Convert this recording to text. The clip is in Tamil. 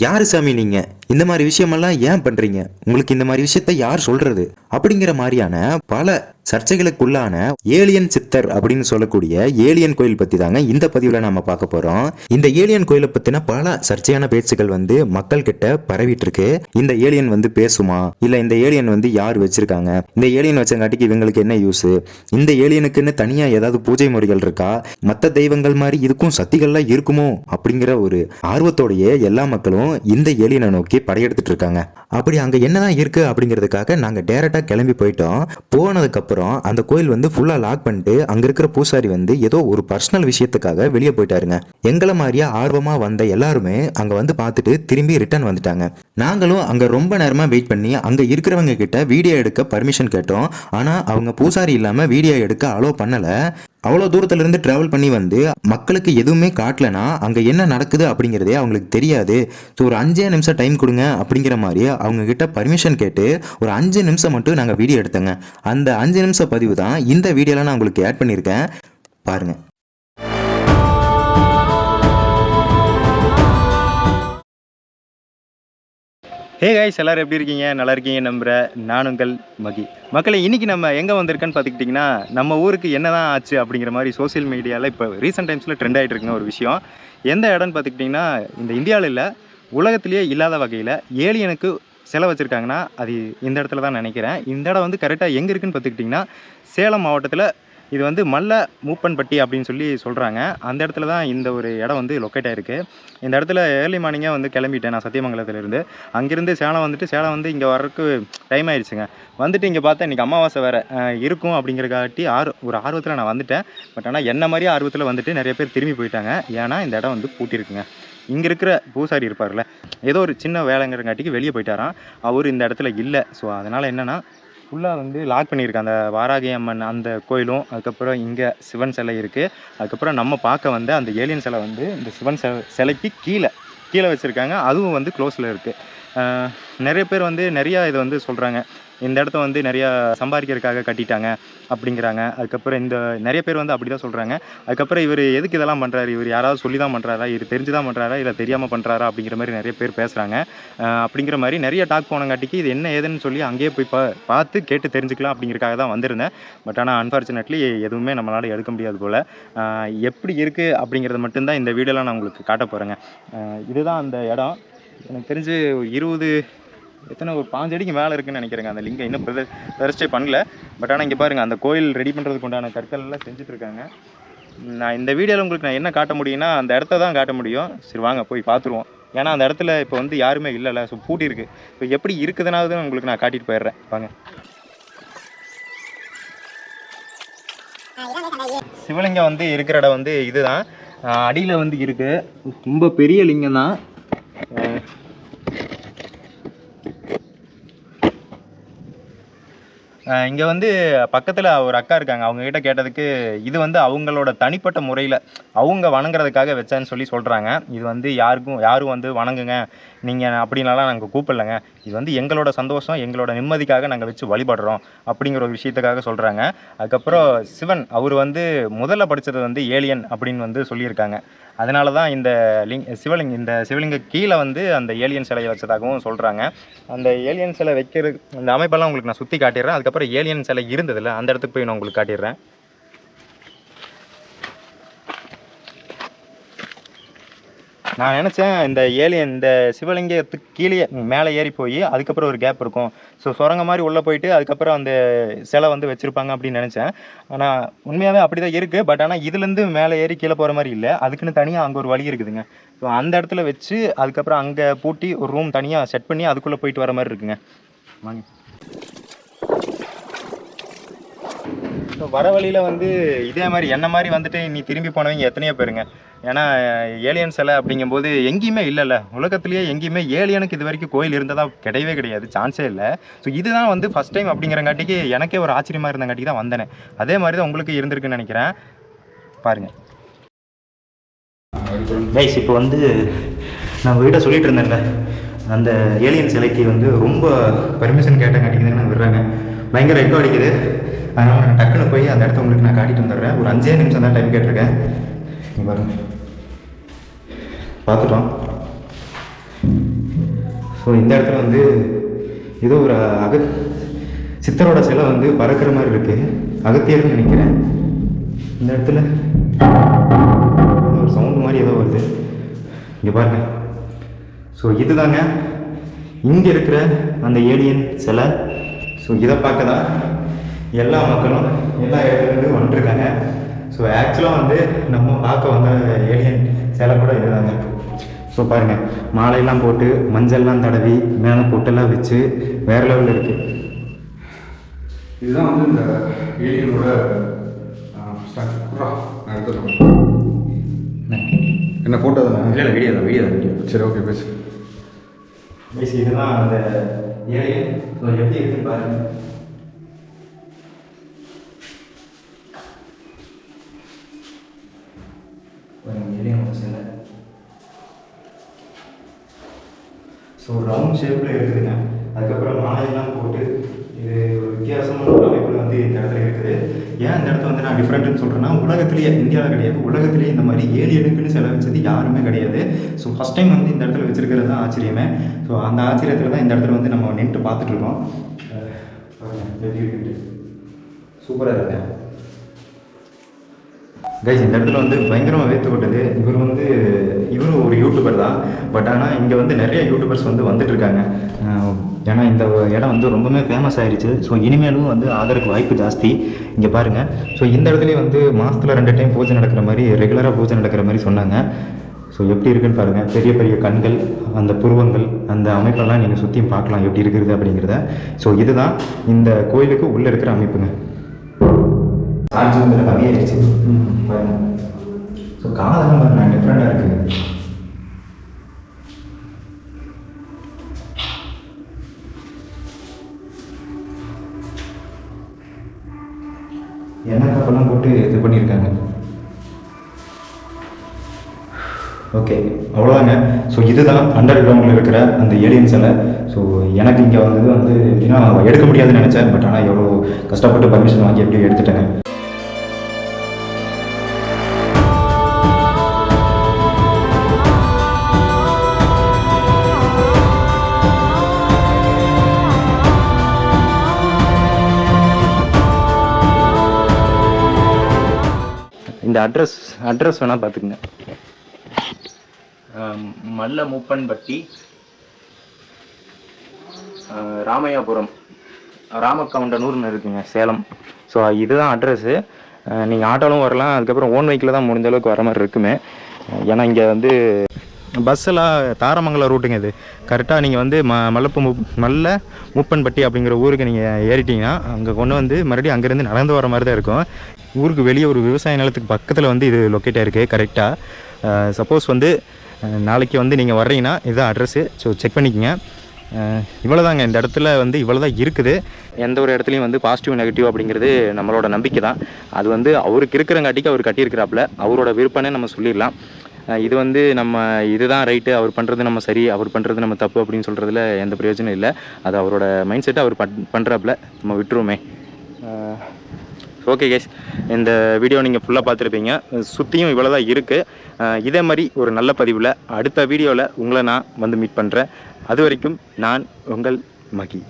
யார் சாமி நீங்கள் இந்த மாதிரி விஷயமெல்லாம் ஏன் பண்ணுறீங்க உங்களுக்கு இந்த மாதிரி விஷயத்த யார் சொல்கிறது அப்படிங்கிற மாதிரியான பல சர்ச்சைகளுக்குள்ளான ஏலியன் சித்தர் அப்படின்னு சொல்லக்கூடிய ஏலியன் கோயில் பத்தி தாங்க இந்த பதிவுல நாம பார்க்க போறோம். இந்த ஏலியன் கோயிலை பத்தின பல சர்ச்சையான பேச்சுகள் வந்து மக்கள் கிட்ட பரவிட்டு இருக்கு இந்த ஏலியன் வந்து பேசுமா? இல்ல இந்த ஏலியன் வந்து யார் வச்சிருக்காங்க? இந்த ஏலியன் வச்சங்காட்டிக்கு இவங்களுக்கு என்ன யூஸ் இந்த ஏலியனுக்குன்னு தனியா ஏதாவது பூஜை முறைகள் இருக்கா? மத்த தெய்வங்கள் மாதிரி இதுக்கும் சக்திகள்லாம் இருக்குமோ? அப்படிங்கிற ஒரு ஆர்வத்தோடையே எல்லா மக்களும் இந்த ஏலியனை நோக்கி படையெடுத்துட்டு இருக்காங்க. அப்படி அங்க என்னதான் இருக்கு அப்படிங்கிறதுக்காக நாங்க டேரக்டா கிளம்பி போயிட்டோம். போனதுக்கு அப்புறம் அந்த கோயில் வந்து ஃபுல்லாக லாக் பண்ணிட்டு அங்கே இருக்கிற பூசாரி வந்து ஏதோ ஒரு பர்சனல் விஷயத்துக்காக வெளியே போயிட்டாருங்க. எங்களை மாதிரியே ஆர்வமாக வந்த எல்லாருமே அங்கே வந்து பார்த்துட்டு திரும்பி ரிட்டர்ன் வந்துட்டாங்க. நாங்களும் அங்கே ரொம்ப நேரமாக வெயிட் பண்ணி அங்கே இருக்கிறவங்க கிட்ட வீடியோ எடுக்க பர்மிஷன் கேட்டோம். ஆனால் அவங்க பூசாரி இல்லாமல் வீடியோ எடுக்க அலோவ் பண்ணலை. அவ்வளோ தூரத்துலேருந்து ட்ராவல் பண்ணி வந்து மக்களுக்கு எதுவுமே காட்டலனா அங்கே என்ன நடக்குது அப்படிங்கிறதே அவங்களுக்கு தெரியாது. ஸோ ஒரு அஞ்சே நிமிஷம் டைம் கொடுங்க அப்படிங்கிற மாதிரி அவங்கக்கிட்ட பர்மிஷன் கேட்டு ஒரு அஞ்சு நிமிஷம் மட்டும் நாங்கள் வீடியோ எடுத்தோங்க. அந்த அஞ்சு நிமிஷம் பதிவு தான் இந்த வீடியோவில் நான் உங்களுக்கு ஆட் பண்ணியிருக்கேன். பாருங்கள் ஹே கைஸ் எல்லோரும் எப்படி இருக்கீங்க? நல்லா இருக்கீங்க நம்புற நானுங்கள் மகி. மக்களை இன்னைக்கு நம்ம எங்கே வந்திருக்கேன்னு பார்த்துக்கிட்டிங்கன்னா நம்ம ஊருக்கு என்ன தான் ஆச்சு அப்படிங்கிற மாதிரி சோஷியல் மீடியாவில் இப்போ ரீசெண்ட் டைம்ஸில் ட்ரெண்ட் ஆகிட்டு இருக்குங்க ஒரு விஷயம். எந்த இடம்னு பார்த்துக்கிட்டிங்கன்னா இந்த இந்தியாவில் இல்லை உலகத்திலேயே இல்லாத வகையில் ஏலியனுக்கு சிலை வச்சுருக்காங்கன்னா அது இந்த இடத்துல தான் நினைக்கிறேன். இந்த இடம் வந்து கரெக்டாக எங்கே இருக்குதுன்னு பார்த்துக்கிட்டிங்கன்னா சேலம் மாவட்டத்தில் இது வந்து மல்ல மூப்பன்பட்டி அப்படின்னு சொல்லி சொல்கிறாங்க அந்த இடத்துல தான் இந்த ஒரு இடம் வந்து லொக்கேட் ஆகிருக்கு இந்த இடத்துல ஏர்லி மார்னிங்காக வந்து கிளம்பிட்டேன் நான் சத்தியமங்கலத்துலேருந்து. அங்கேருந்து சேலம் வந்துட்டு சேலம் வந்து இங்கே வர்றதுக்கு டைம் ஆயிடுச்சுங்க. வந்துட்டு இங்கே பார்த்தா இன்றைக்கி அமாவாசை வேறு இருக்கும் அப்படிங்கிறக்காட்டி ஆர் ஒரு ஆர்வத்தில் நான் வந்துட்டேன். பட் ஆனால் என்ன மாதிரியே ஆர்வத்தில் வந்துட்டு நிறைய பேர் திரும்பி போயிட்டாங்க. ஏன்னா இந்த இடம் வந்து பூட்டியிருக்குங்க இங்கே இருக்கிற பூசாரி இருப்பார்ல ஏதோ ஒரு சின்ன வேலைங்கிறங்காட்டிக்கு வெளியே போயிட்டாராம். அவர் இந்த இடத்துல இல்லை. ஸோ அதனால் என்னென்னா ஃபுல்லாக வந்து லாக் பண்ணியிருக்கு. அந்த வாராகி அம்மன் அந்த கோயிலும் அதுக்கப்புறம் இங்கே சிவன் சிலை இருக்குது அதுக்கப்புறம் நம்ம பார்க்க வந்த அந்த ஏலியன் சிலை வந்து இந்த சிவன் சிலைக்கு கீழே கீழே வச்சுருக்காங்க. அதுவும் வந்து க்ளோஸில் இருக்குது நிறைய பேர் வந்து நிறையா இதை வந்து சொல்கிறாங்க இந்த இடத்த வந்து நிறையா சம்பாதிக்கிறதுக்காக கட்டிட்டாங்க அப்படிங்கிறாங்க. அதுக்கப்புறம் இந்த நிறைய பேர் வந்து அப்படி தான் சொல்கிறாங்க அதுக்கப்புறம் இவர் எதுக்கு இதெல்லாம் பண்ணுறாரு இவர் யாராவது சொல்லி தான் பண்ணுறாரா இவர் தெரிஞ்சு தான் பண்ணுறாரா இல்லை தெரியாமல் பண்ணுறாரா அப்படிங்கிற மாதிரி நிறைய பேர் பேசுகிறாங்க அப்படிங்கிற மாதிரி நிறைய டாக் போனங்காட்டிக்கு இது என்ன ஏதுன்னு சொல்லி அங்கேயே போய் பா பார்த்து கேட்டு தெரிஞ்சுக்கலாம் அப்படிங்கிறக்காக தான் வந்திருந்தேன். பட் ஆனால் அன்ஃபார்ச்சுனேட்லி எதுவுமே நம்மளால் எடுக்க முடியாது போல். எப்படி இருக்குது அப்படிங்கிறத மட்டும்தான் இந்த வீடியோவில் நான் உங்களுக்கு காட்ட போகிறேங்க இதுதான் அந்த இடம். எனக்கு தெரிஞ்சு இருபது எத்தனை ஒரு பாஞ்சு அடிக்கு மேலே இருக்குன்னு நினைக்கிறேங்க. அந்த லிங்கை இன்னும் பிரத ரெஜிஸ்டே பண்ணல. பட் ஆனால் இங்கே பாருங்கள் அந்த கோயில் ரெடி பண்ணுறதுக்கு உண்டான கற்கள் எல்லாம் இருக்காங்க. நான் இந்த வீடியோவில் உங்களுக்கு நான் என்ன காட்ட முடியும்னா அந்த இடத்த தான் காட்ட முடியும். சரி வாங்க போய் பார்த்துருவோம் ஏன்னா அந்த இடத்துல இப்போ வந்து யாருமே இல்லைல்ல. ஸோ பூட்டி இருக்குது இப்போ எப்படி இருக்குதுனாவது உங்களுக்கு நான் காட்டிட்டு போயிடுறேன். வாங்க. சிவலிங்கம் வந்து இருக்கிற இடம் வந்து இதுதான். அடியில் வந்து இருக்குது ரொம்ப பெரிய லிங்கம் தான். இங்கே வந்து பக்கத்தில் ஒரு அக்கா இருக்காங்க. அவங்கக்கிட்ட கேட்டதுக்கு இது வந்து அவங்களோட தனிப்பட்ட முறையில் அவங்க வணங்குறதுக்காக வச்சேன்னு சொல்லி சொல்கிறாங்க இது வந்து யாருக்கும் யாரும் வந்து வணங்குங்க. நீங்கள் அப்படின்னாலாம் நாங்கள் கூப்பிடலங்க. இது வந்து எங்களோட சந்தோஷம் எங்களோட நிம்மதிக்காக நாங்கள் வச்சு வழிபடுறோம் அப்படிங்கிற ஒரு விஷயத்துக்காக சொல்கிறாங்க அதுக்கப்புறம் சிவன் அவர் வந்து முதல்ல படித்தது வந்து ஏலியன் அப்படின்னு வந்து சொல்லியிருக்காங்க. அதனால தான் இந்த லிங் சிவலிங்க இந்த சிவலிங்க கீழே வந்து அந்த ஏலியன் சிலையை வச்சதாகவும் சொல்கிறாங்க அந்த ஏலியன் சிலை வைக்கிறது அந்த அமைப்பெல்லாம் உங்களுக்கு நான் சுற்றி காட்டிடுறேன். அதுக்கப்புறம் ஏலியன் சிலை இருந்ததில்ல. அந்த இடத்துக்கு போய் நான் உங்களுக்கு காட்டிடுறேன். நான் நினச்சேன் இந்த ஏலியன் இந்த சிவலிங்கத்துக்கு கீழே மேலே ஏறி போய் அதுக்கப்புறம் ஒரு கேப் இருக்கும். ஸோ சுரங்க மாதிரி உள்ளே போயிட்டு அதுக்கப்புறம் அந்த சிலை வந்து வச்சுருப்பாங்க அப்படின்னு நினச்சேன். ஆனால் உண்மையாகவே அப்படி தான் இருக்குது பட் ஆனால் இதுலேருந்து மேலே ஏறி கீழே போகிற மாதிரி இல்லை. அதுக்குன்னு தனியாக அங்கே ஒரு வழி இருக்குதுங்க. ஸோ அந்த இடத்துல வச்சு அதுக்கப்புறம் அங்கே பூட்டி ஒரு ரூம் தனியாக செட் பண்ணி அதுக்குள்ளே போயிட்டு வர மாதிரி இருக்குங்க. வாங்க. ஸோ வர வழியில் வந்து இதே மாதிரி என்ன மாதிரி வந்துட்டு நீ திரும்பி போனவங்க எத்தனையோ பேருங்க. ஏன்னா ஏலியன் சிலை அப்படிங்கும்போது எங்கேயுமே இல்லைல்ல. உலகத்துலேயே எங்கேயுமே ஏலியனுக்கு இது வரைக்கும் கோயில் இருந்ததா கிடையவே கிடையாது. சான்ஸே இல்லை. ஸோ இதுதான் வந்து ஃபஸ்ட் டைம் அப்படிங்கிறங்காட்டிக்கு எனக்கே ஒரு ஆச்சரியமாக இருந்தங்காட்டிக்கு தான் வந்தேன். அதே மாதிரி தான் உங்களுக்கு இருந்திருக்குன்னு நினைக்கிறேன். பாருங்கள் கைஸ் இப்போ வந்து நான் உங்ககிட்ட சொல்லிட்டு இருந்தேன்ல அந்த ஏலியன் சிலைக்கு வந்து ரொம்ப பர்மிஷன் கேட்டங்காட்டிக்கு தான் நான் விடுறாங்க. பயங்கர எக்கோ அடிக்குது. அதனால் நான் டக்குன்னு போய் அந்த இடத்த உங்களுக்கு நான் காட்டிட்டு வந்துடுறேன். ஒரு அஞ்சே நிமிஷம் தான் டைம் கேட்டிருக்கேன். நீங்கள் பாருங்க. பார்த்துட்டோம். ஸோ இந்த இடத்துல வந்து ஏதோ ஒரு அக சித்தரோட சிலை வந்து பறக்கிற மாதிரி இருக்குது அகத்தியர்னு நினைக்கிறேன். இந்த இடத்துல ஏதோ ஒரு சவுண்டு மாதிரி ஏதோ வருது. இங்கே பாருங்க. ஸோ இதுதாங்க இங்கே இருக்கிற அந்த ஏலியன் சிலை. ஸோ இதை பார்க்க தான் எல்லா மக்களும் எல்லா இடத்துலேருந்து வந்துட்டுருக்காங்க ஸோ ஆக்சுவலாக வந்து நம்ம பார்க்க வந்த ஏலியன் சிலை கூட இதுதாங்க. ஸோ பாருங்கள் மாலையெல்லாம் போட்டு மஞ்சள்லாம் தடவி மேலே பொட்டெல்லாம் வச்சு வேறு லெவலில் இருக்குது இதுதான் வந்து இந்த ஏலியனோட என்ன? ஃபோட்டோ தானே? இல்லை வீடியோ தான் வீடியோ தான் வீடியோ சரி ஓகே பேசு. பேசி இதுதான் அந்த ஏலியன் ஸோ எப்படி இருக்குன்னு பாருங்க பாருங்க ஏலியனோட சிலை ஸோ ரவுண்ட் ஷேப்பில் இருக்குதுங்க அதுக்கப்புறம் மாலையெல்லாம் போட்டு இது ஒரு வித்தியாசமான ஒரு அமைப்பில் வந்து இந்த இடத்துல இருக்குது. ஏன் இந்த இடத்த வந்து நான் டிஃப்ரெண்ட்டுன்னு சொல்கிறேன்னா உலகத்திலேயே இந்தியாவில் கிடையாது. உலகத்திலேயே இந்த மாதிரி ஏழு எடுக்குன்னு செலவிச்சது யாருமே கிடையாது. ஸோ ஃபஸ்ட் டைம் வந்து இந்த இடத்துல வச்சுருக்கிறது தான் ஆச்சரியமே. ஸோ அந்த ஆச்சரியத்தில் தான் இந்த இடத்துல வந்து நம்ம நின்று பார்த்துட்டு இருக்கோம். சூப்பராக இருக்குங்க. கைஸ் இந்த இடத்துல வந்து பயங்கரமாக வேத்துப்பட்டது இவர் வந்து இவரும் ஒரு யூடியூபர் தான். பட் ஆனால் இங்கே வந்து நிறைய யூடியூபர்ஸ் வந்து வந்துட்டு இருக்காங்க. ஏன்னா இந்த இடம் வந்து ரொம்பவே ஃபேமஸ் ஆயிடுச்சு ஸோ இனிமேலும் வந்து ஆதரவுக்கு வாய்ப்பு ஜாஸ்தி. இங்கே பாருங்கள் ஸோ இந்த இடத்துலையும் வந்து மாதத்தில் ரெண்டு டைம் பூஜை நடக்கிற மாதிரி ரெகுலராக பூஜை நடக்கிற மாதிரி சொன்னாங்க. ஸோ எப்படி இருக்குன்னு பாருங்கள் பெரிய பெரிய கண்கள் அந்த புருவங்கள் அந்த அமைப்பெல்லாம் நீங்கள் சுற்றியும் பார்க்கலாம். எப்படி இருக்கிறது அப்படிங்கிறத. ஸோ இதுதான் இந்த கோயிலுக்கு உள்ளே இருக்கிற அமைப்புங்க. சார்ஜ் வந்து கம்மியாயிருச்சு பாருங்க. ஸோ காதெல்லாம் பாருங்க டிஃப்ரெண்டாக இருக்குது எண்ணெய் கப்பெல்லாம் போட்டு இது பண்ணியிருக்காங்க. ஓகே அவ்வளோதாங்க ஸோ இதுதான் அண்டர் கிரவுண்டில் இருக்கிற அந்த ஏலியன் சிலை ஸோ எனக்கு இங்கே வந்தது வந்து எப்படின்னா எடுக்க முடியாதுன்னு நினச்சேன். பட் ஆனால் எவ்வளோ கஷ்டப்பட்டு பர்மிஷன் வாங்கி எப்படியோ எடுத்துட்டேங்க. அட்ரஸ் அட்ரஸ் வேணால் பார்த்துக்குங்க. மல்ல மூப்பன்பட்டி ராமையாபுரம் ராமக்கவுண்டனூர்னு இருக்குங்க சேலம். ஸோ இதுதான் அட்ரஸ்ஸு நீங்கள் ஆட்டோலும் வரலாம். அதுக்கப்புறம் ஓன் வெஹிக்கில் தான் முடிஞ்ச அளவுக்கு வர மாதிரி இருக்குமே. ஏன்னா இங்கே வந்து பஸ்ஸெல்லாம் தாரமங்கலம் ரூட்டுங்க இது. கரெக்டாக நீங்கள் வந்து ம மல்லப்பு மு மல்ல மூப்பன்பட்டி அப்படிங்கிற ஊருக்கு நீங்கள் ஏறிட்டீங்கன்னா அங்கே கொண்டு வந்து மறுபடியும் அங்கேருந்து நடந்து வர மாதிரி தான் இருக்கும். ஊருக்கு வெளியே ஒரு விவசாய நிலத்துக்கு பக்கத்தில் வந்து இது லொக்கேட் இருக்குது கரெக்டாக சப்போஸ் வந்து நாளைக்கு வந்து நீங்கள் வர்றீங்கன்னா இதுதான் அட்ரஸ்ஸு ஸோ செக் பண்ணிக்கோங்க. இவ்வளோதாங்க இந்த இடத்துல வந்து இவ்வளோ தான் இருக்குது. எந்த ஒரு இடத்துலையும் வந்து பாசிட்டிவ் நெகட்டிவ் அப்படிங்கிறது நம்மளோட நம்பிக்கை தான் அது வந்து அவருக்கு இருக்கிறங்காட்டிக்கு அவர் கட்டியிருக்கிறாப்புல. அவரோட விருப்பம்னே நம்ம சொல்லிடலாம். இது வந்து நம்ம இதுதான் ரைட்டு அவர் பண்ணுறது நம்ம சரி அவர் பண்ணுறது நம்ம தப்பு அப்படின்னு சொல்கிறதுல எந்த பிரயோஜனம் இல்லை. அது அவரோட மைண்ட் செட்டை அவர் பண் பண்ணுறாப்புல நம்ம விட்டுருவோமே. ஓகே கேஸ் இந்த வீடியோ நீங்கள் ஃபுல்லாக பார்த்துருப்பீங்க. சுற்றியும் இவ்வளோ தான் இருக்குது இதே மாதிரி ஒரு நல்ல பதிவில் அடுத்த வீடியோவில் உங்களை நான் வந்து மீட் பண்ணுறேன் அது வரைக்கும் நான் உங்கள் மகி.